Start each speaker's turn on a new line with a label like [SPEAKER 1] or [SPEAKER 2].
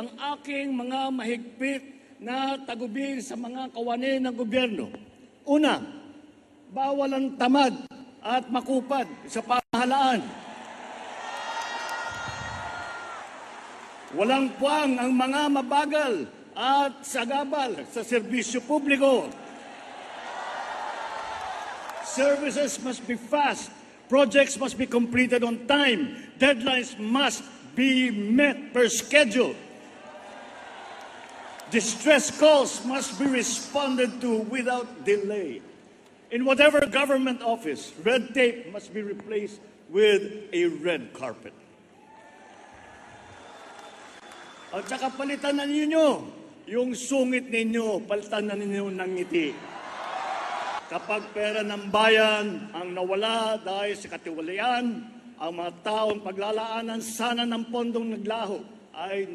[SPEAKER 1] ang aking mga mahigpit na tagubing sa mga kawani ng gobyerno. Una, bawal ang tamad at makupad sa pamahalaan. Walang puwang ang mga mabagal at sagabal sa serbisyo publiko. Services must be fast. Projects must be completed on time. Deadlines must be met per schedule. Distress calls must be responded to without delay. In whatever government office, red tape must be replaced with a red carpet. At saka palitan na ninyo yung sungit ninyo, palitan na ninyo ng ngiti. Kapag pera ng bayan ang nawala dahil sa katiwalian, ang mga taong paglalaanan sana ng pondong naglaho ay